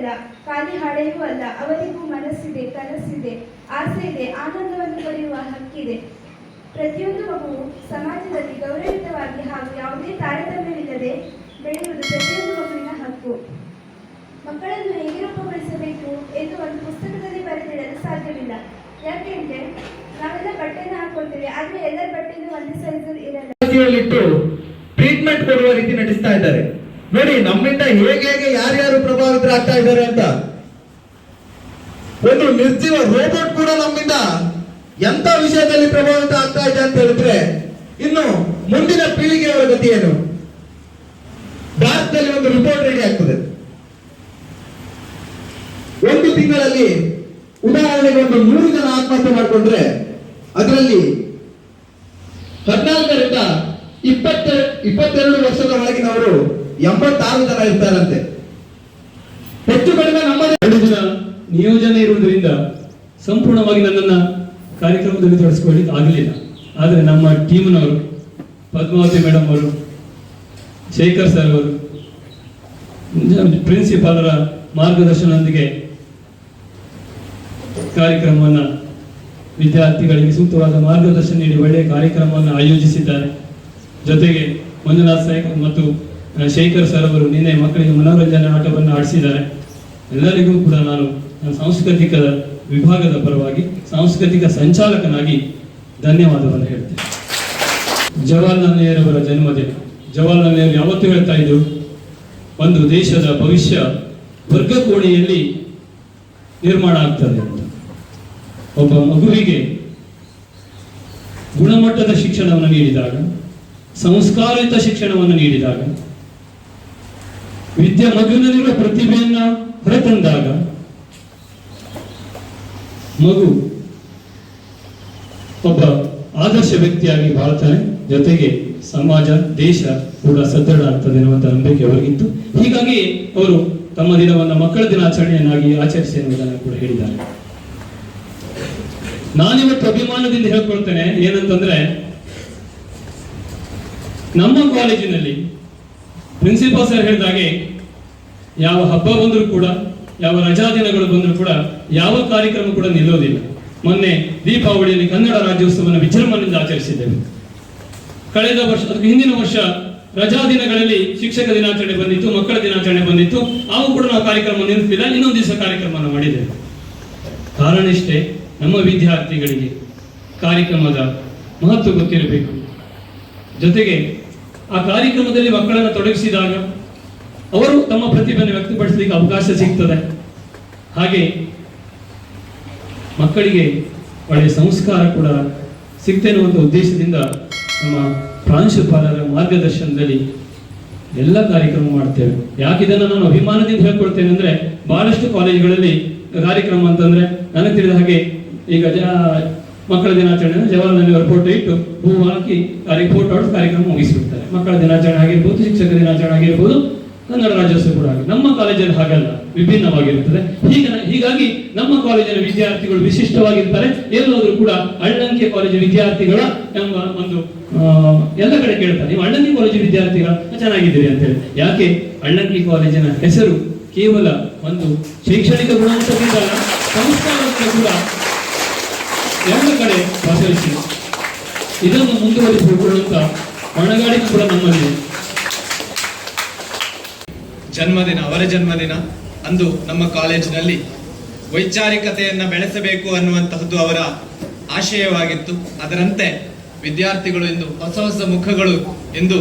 ಹಸುಳೆಗಳಲ್ಲ ಖಾಲಿ ಹಳೆಯೂ ಅಲ್ಲ, ಅವರಿಗೂ ಮನಸ್ಸಿದೆ, ಕನಸಿದೆ ಆಸೆ ಇದೆ ಆನಂದವನ್ನು ಪಡೆಯುವ ಹಕ್ಕಿದೆ. ಪ್ರತಿಯೊಂದು ಮಗುವು ಸಮಾಜದಲ್ಲಿ ಗೌರವಯುತವಾಗಿ ಹಾಗೂ ಯಾವುದೇ ತಾರತಮ್ಯವಿಲ್ಲದೆ ಬೆಳೆಯುವುದು ಪ್ರತಿಯೊಂದು ಮಗುವಿನ ಹಕ್ಕು. ಮಕ್ಕಳನ್ನು ಹೇಗೆ ರೂಪುಗೊಳಿಸಬೇಕು ಎಂದು ಒಂದು ಪುಸ್ತಕದಲ್ಲಿ ಬರೆದಿಡಲು ಸಾಧ್ಯವಿಲ್ಲ. ಯಾಕೆಂದ್ರೆ ನಾವೆಲ್ಲ ಬಟ್ಟೆನ ಹಾಕೊಳ್ತೇವೆ, ಆದ್ರೆ ಎಲ್ಲರ ಬಟ್ಟೆನೂ ಒಂದೇ ಸೈಜ್ ಇರಲ್ಲ. ಟ್ರೀಟ್ಮೆಂಟ್ ಕೊಡುವ ರೀತಿ ನಡೆಸ್ತಾ ಇದ್ದಾರೆ. ನೋಡಿ, ನಮ್ಮಿಂದ ಹೇಗೆ ಹೇಗೆ ಯಾರ್ಯಾರು ಪ್ರಭಾವಿತರಾಗ್ತಾ ಇದ್ದಾರೆ ಅಂತ. ಒಂದು ನಿರ್ಜೀವ ರೋಬೋಟ್ ಕೂಡ ನಮ್ಮಿಂದ ಎಂತ ವಿಷಯದಲ್ಲಿ ಪ್ರಭಾವಿತ ಆಗ್ತಾ ಇದೆ ಅಂತ ಹೇಳಿದ್ರೆ, ಇನ್ನು ಮುಂದಿನ ಪೀಳಿಗೆಯವರ ಗತಿ ಏನು? ಭಾರತದಲ್ಲಿ ಒಂದು ರಿಪೋರ್ಟ್ ರೆಡಿ ಆಗ್ತದೆ. ಒಂದು ತಿಂಗಳಲ್ಲಿ ಉದಾಹರಣೆಗೆ ಒಂದು ನೂರು ಜನ ಆತ್ಮಹತ್ಯೆ ಮಾಡಿಕೊಂಡ್ರೆ, ಅದರಲ್ಲಿ ಹದಿನಾಲ್ಕರಿಂದ ಇಪ್ಪತ್ತ ಇಪ್ಪತ್ತೆರಡು ವರ್ಷದ ಒಳಗಿನವರು ಎಂಬತ್ತಾರು ಜನ ಇರ್ತಾರಂತೆ. ಹೆಚ್ಚು ಕಡಿಮೆ ನಮ್ಮದೇ. ಎರಡು ನಿಯೋಜನೆ ಇರುವುದರಿಂದ ಸಂಪೂರ್ಣವಾಗಿ ನನ್ನನ್ನು ಕಾರ್ಯಕ್ರಮದಲ್ಲಿ ತೊಡಗಿಸಿಕೊಳ್ಳಿಕ್ಕೆ ಆಗಲಿಲ್ಲ. ಆದರೆ ನಮ್ಮ ಟೀಮ್ನವರು, ಪದ್ಮಾವತಿ ಮೇಡಮ್ ಅವರು, ಶೇಖರ್ ಸರ್ ಅವರು ಪ್ರಿನ್ಸಿಪಾಲರ ಮಾರ್ಗದರ್ಶನದೊಂದಿಗೆ ಕಾರ್ಯಕ್ರಮವನ್ನು ವಿದ್ಯಾರ್ಥಿಗಳಿಗೆ ಸೂಕ್ತವಾದ ಮಾರ್ಗದರ್ಶನ ನೀಡಿ ಒಳ್ಳೆಯ ಕಾರ್ಯಕ್ರಮವನ್ನು ಆಯೋಜಿಸಿದ್ದಾರೆ. ಜೊತೆಗೆ ಮಂಜುನಾಥ್ ಸಾಹೇಬ್ ಮತ್ತು ಶೇಖರ್ ಸರ್ ಅವರು ನಿನ್ನೆ ಮಕ್ಕಳಿಗೆ ಮನೋರಂಜನೆ ಆಟವನ್ನು ಆಡಿಸಿದ್ದಾರೆ. ಎಲ್ಲರಿಗೂ ಕೂಡ ನಾನು ಸಾಂಸ್ಕೃತಿಕ ವಿಭಾಗದ ಪರವಾಗಿ ಸಾಂಸ್ಕೃತಿಕ ಸಂಚಾಲಕನಾಗಿ ಧನ್ಯವಾದವನ್ನು ಹೇಳ್ತೇನೆ. ಜವಾಹರ್ಲಾಲ್ ನೆಹರವರ ಜನ್ಮದಿನ. ಜವಾಹರ್ಲಾಲ್ ನೆಹರು ಯಾವತ್ತು ಹೇಳ್ತಾ ಇದ್ರು? ಒಂದು ದೇಶದ ಭವಿಷ್ಯ ವರ್ಗ ಕೋಣೆಯಲ್ಲಿ ನಿರ್ಮಾಣ ಆಗ್ತದೆ ಒಬ್ಬ ಮಗುವಿಗೆ ಗುಣಮಟ್ಟದ ಶಿಕ್ಷಣವನ್ನು ನೀಡಿದಾಗ ಸಂಸ್ಕಾರಯುತ ಶಿಕ್ಷಣವನ್ನು ನೀಡಿದಾಗ ವಿದ್ಯೆ ಮಗುವಿನಲ್ಲಿರುವ ಪ್ರತಿಭೆಯನ್ನ ಹೊರತಂದಾಗ ಮಗು ಒಬ್ಬ ಆದರ್ಶ ವ್ಯಕ್ತಿಯಾಗಿ ಬಾಳ್ತಾನೆ. ಜೊತೆಗೆ ಸಮಾಜ, ದೇಶ ಕೂಡ ಸದೃಢ ಆಗ್ತದೆ ಎನ್ನುವಂತಹ ನಂಬಿಕೆ ಅವರಿಗಿತ್ತು. ಹೀಗಾಗಿ ಅವರು ತಮ್ಮ ದಿನವನ್ನು ಮಕ್ಕಳ ದಿನಾಚರಣೆಯನ್ನಾಗಿ ಆಚರಿಸಿ ಎನ್ನುವುದನ್ನು ಕೂಡ ಹೇಳಿದ್ದಾರೆ. ನಾನಿವತ್ತು ಅಭಿಮಾನದಿಂದ ಹೇಳ್ಕೊಳ್ತೇನೆ ಏನಂತಂದ್ರೆ, ನಮ್ಮ ಕಾಲೇಜಿನಲ್ಲಿ ಪ್ರಿನ್ಸಿಪಾಲ್ ಸರ್ ಹೇಳಿದಾಗೆ ಯಾವ ಹಬ್ಬ ಬಂದರೂ ಕೂಡ, ಯಾವ ರಜಾ ದಿನಗಳು ಬಂದರೂ ಕೂಡ, ಯಾವ ಕಾರ್ಯಕ್ರಮ ಕೂಡ ನಿಲ್ಲೋದಿಲ್ಲ. ಮೊನ್ನೆ ದೀಪಾವಳಿಯಲ್ಲಿ ಕನ್ನಡ ರಾಜ್ಯೋತ್ಸವವನ್ನು ವಿಜೃಂಭಣೆಯಿಂದ ಆಚರಿಸಿದ್ದೇವೆ. ಕಳೆದ ವರ್ಷ, ಅದಕ್ಕೆ ಹಿಂದಿನ ವರ್ಷ ರಜಾ ದಿನಗಳಲ್ಲಿ ಶಿಕ್ಷಕ ದಿನಾಚರಣೆ ಬಂದಿತ್ತು, ಮಕ್ಕಳ ದಿನಾಚರಣೆ ಬಂದಿತ್ತು. ಅವು ಕೂಡ ನಾವು ಕಾರ್ಯಕ್ರಮ ನಿಲ್ಲಿಸಿಲ್ಲ ಇನ್ನೊಂದು ದಿವಸ ಕಾರ್ಯಕ್ರಮವನ್ನು ಮಾಡಿದ್ದೇವೆ. ಕಾರಣ ಇಷ್ಟೇ, ನಮ್ಮ ವಿದ್ಯಾರ್ಥಿಗಳಿಗೆ ಕಾರ್ಯಕ್ರಮದ ಮಹತ್ವ ಗೊತ್ತಿರಬೇಕು. ಜೊತೆಗೆ ಆ ಕಾರ್ಯಕ್ರಮದಲ್ಲಿ ಮಕ್ಕಳನ್ನು ತೊಡಗಿಸಿದಾಗ ಅವರು ತಮ್ಮ ಪ್ರತಿಭೆಯನ್ನು ವ್ಯಕ್ತಪಡಿಸಲಿಕ್ಕೆ ಅವಕಾಶ ಸಿಗ್ತದೆ. ಹಾಗೆ ಮಕ್ಕಳಿಗೆ ಒಳ್ಳೆಯ ಸಂಸ್ಕಾರ ಕೂಡ ಸಿಗ್ತೇನೆ ಅನ್ನುವಂಥ ಉದ್ದೇಶದಿಂದ ನಮ್ಮ ಪ್ರಾಂಶುಪಾಲರ ಮಾರ್ಗದರ್ಶನದಲ್ಲಿ ಎಲ್ಲ ಕಾರ್ಯಕ್ರಮ ಮಾಡ್ತೇವೆ. ಯಾಕೆ ಇದನ್ನು ನಾನು ಅಭಿಮಾನದಿಂದ ಹೇಳ್ಕೊಡ್ತೇನೆ ಅಂದರೆ, ಬಹಳಷ್ಟು ಕಾಲೇಜುಗಳಲ್ಲಿ ಕಾರ್ಯಕ್ರಮ ಅಂತಂದರೆ, ನನಗೆ ತಿಳಿದ ಹಾಗೆ ಈಗ ಮಕ್ಕಳ ದಿನಾಚರಣೆ ಜವಾಹರ್ಲಾಲ್ ನೆಹರು ಫೋಟೋ ಇಟ್ಟು ಹೂ ಹಾಕಿ ಕಾರ್ಯ ಫೋಟೋ ಹೊಡೆದು ಕಾರ್ಯಕ್ರಮ ಮುಗಿಸಿಬಿಡ್ತಾರೆ. ಮಕ್ಕಳ ದಿನಾಚರಣೆ ಆಗಿರ್ಬೋದು ಶಿಕ್ಷಕ ದಿನಾಚರಣೆ ಆಗಿರ್ಬೋದು, ಕನ್ನಡ ರಾಜ್ಯೋತ್ಸವ ಕೂಡ ಹಾಗೆ ನಮ್ಮ ಕಾಲೇಜಲ್ಲಿ ಹಾಗಲ್ಲ, ವಿಭಿನ್ನವಾಗಿರುತ್ತದೆ. ಹೀಗ ಹೀಗಾಗಿ ನಮ್ಮ ಕಾಲೇಜಿನ ವಿದ್ಯಾರ್ಥಿಗಳು ವಿಶಿಷ್ಟವಾಗಿರ್ತಾರೆ. ಎಲ್ಲೋದ್ರೂ ಕೂಡ ಅಳ್ಳಂಕೆ ಕಾಲೇಜು ವಿದ್ಯಾರ್ಥಿಗಳ ಎಂಬ ಒಂದು ಎಲ್ಲ ಕಡೆ ಕೇಳ್ತಾರೆ. ನೀವು ಅಳ್ಳಂಕಿ ಕಾಲೇಜು ವಿದ್ಯಾರ್ಥಿಗಳ ಚೆನ್ನಾಗಿದ್ದೀರಿ ಅಂತ ಹೇಳಿ. ಯಾಕೆ? ಅಳ್ಳಂಕಿ ಕಾಲೇಜಿನ ಹೆಸರು ಕೇವಲ ಒಂದು ಶೈಕ್ಷಣಿಕ ಗುಣಮಟ್ಟದಿಂದ ಸಂಸ್ಥಾನಕ್ಕೆ ಕೂಡ ಪಸರಿಸಿ ಇದನ್ನು ಮುಂದುವರಿಸಿಕೊಳ್ಳುವಂತ ಹೊಣೆಗಾರಿಕೆ ಕೂಡ ನಮ್ಮಲ್ಲಿ ಜನ್ಮದಿನ, ಅವರ ಜನ್ಮದಿನ. ಅಂದು ನಮ್ಮ ಕಾಲೇಜಿನಲ್ಲಿ ವೈಚಾರಿಕತೆಯನ್ನು ಬೆಳೆಸಬೇಕು ಅನ್ನುವಂತಹದ್ದು ಅವರ ಆಶಯವಾಗಿತ್ತು. ಅದರಂತೆ ವಿದ್ಯಾರ್ಥಿಗಳು ಎಂದು ಹೊಸ ಹೊಸ ಮುಖಗಳು ಎಂದು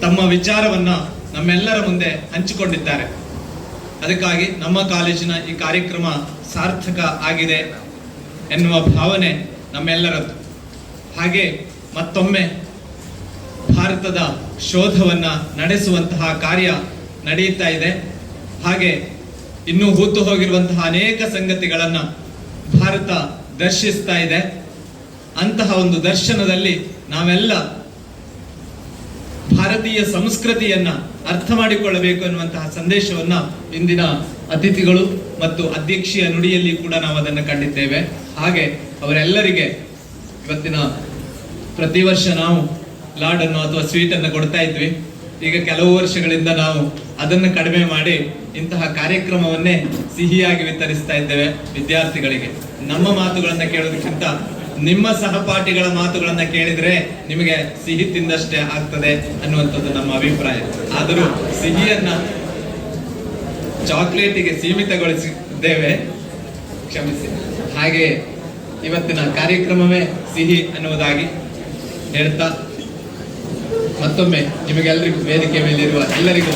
ತಮ್ಮ ವಿಚಾರವನ್ನ ನಮ್ಮೆಲ್ಲರ ಮುಂದೆ ಹಂಚಿಕೊಂಡಿದ್ದಾರೆ. ಅದಕ್ಕಾಗಿ ನಮ್ಮ ಕಾಲೇಜಿನ ಈ ಕಾರ್ಯಕ್ರಮ ಸಾರ್ಥಕ ಆಗಿದೆ ಎನ್ನುವ ಭಾವನೆ ನಮ್ಮೆಲ್ಲರದ್ದು. ಹಾಗೆ ಮತ್ತೊಮ್ಮೆ ಭಾರತದ ಶೋಧವನ್ನ ನಡೆಸುವಂತಹ ಕಾರ್ಯ ನಡೆಯುತ್ತಾ ಇದೆ. ಹಾಗೆ ಇನ್ನೂ ಹೂತು ಹೋಗಿರುವಂತಹ ಅನೇಕ ಸಂಗತಿಗಳನ್ನ ಭಾರತ ದರ್ಶಿಸ್ತಾ ಇದೆ. ಅಂತಹ ಒಂದು ದರ್ಶನದಲ್ಲಿ ನಾವೆಲ್ಲ ಭಾರತೀಯ ಸಂಸ್ಕೃತಿಯನ್ನ ಅರ್ಥ ಮಾಡಿಕೊಳ್ಳಬೇಕು ಎನ್ನುವಂತಹ ಸಂದೇಶವನ್ನ ಇಂದಿನ ಅತಿಥಿಗಳು ಮತ್ತು ಅಧ್ಯಕ್ಷೀಯ ನುಡಿಯಲ್ಲಿ ಕೂಡ ನಾವು ಅದನ್ನು ಕಂಡಿದ್ದೇವೆ. ಹಾಗೆ ಅವರೆಲ್ಲರಿಗೆ ಇವತ್ತಿನ ಪ್ರತಿ ವರ್ಷ ನಾವು ಲಾಡನ್ನು ಅಥವಾ ಸ್ವೀಟ್ ಅನ್ನು ಕೊಡ್ತಾ ಇದ್ವಿ. ಈಗ ಕೆಲವು ವರ್ಷಗಳಿಂದ ನಾವು ಅದನ್ನು ಕಡಿಮೆ ಮಾಡಿ ಇಂತಹ ಕಾರ್ಯಕ್ರಮವನ್ನೇ ಸಿಹಿಯಾಗಿ ವಿತರಿಸ್ತಾ ಇದ್ದೇವೆ ವಿದ್ಯಾರ್ಥಿಗಳಿಗೆ. ನಮ್ಮ ಮಾತುಗಳನ್ನು ಕೇಳೋದಕ್ಕಿಂತ ನಿಮ್ಮ ಸಹಪಾಠಿಗಳ ಮಾತುಗಳನ್ನ ಕೇಳಿದ್ರೆ ನಿಮಗೆ ಸಿಹಿ ತಿಂದಷ್ಟೇ ಆಗ್ತದೆ ಅನ್ನುವಂಥದ್ದು ನಮ್ಮ ಅಭಿಪ್ರಾಯ. ಆದರೂ ಸಿಹಿಯನ್ನ ಚಾಕ್ಲೇಟಿಗೆ ಸೀಮಿತಗೊಳಿಸಿದ್ದೇವೆ. ಕ್ಷಮಿಸಿ. ಹಾಗೆ ಇವತ್ತಿನ ಕಾರ್ಯಕ್ರಮವೇ ಸಿಹಿ ಅನ್ನುವುದಾಗಿ ಹೇಳ್ತಾ ಮತ್ತೊಮ್ಮೆ ನಿಮಗೆಲ್ಲರಿಗೂ ವೇದಿಕೆ ಮೇಲಿರುವ ಎಲ್ಲರಿಗೂ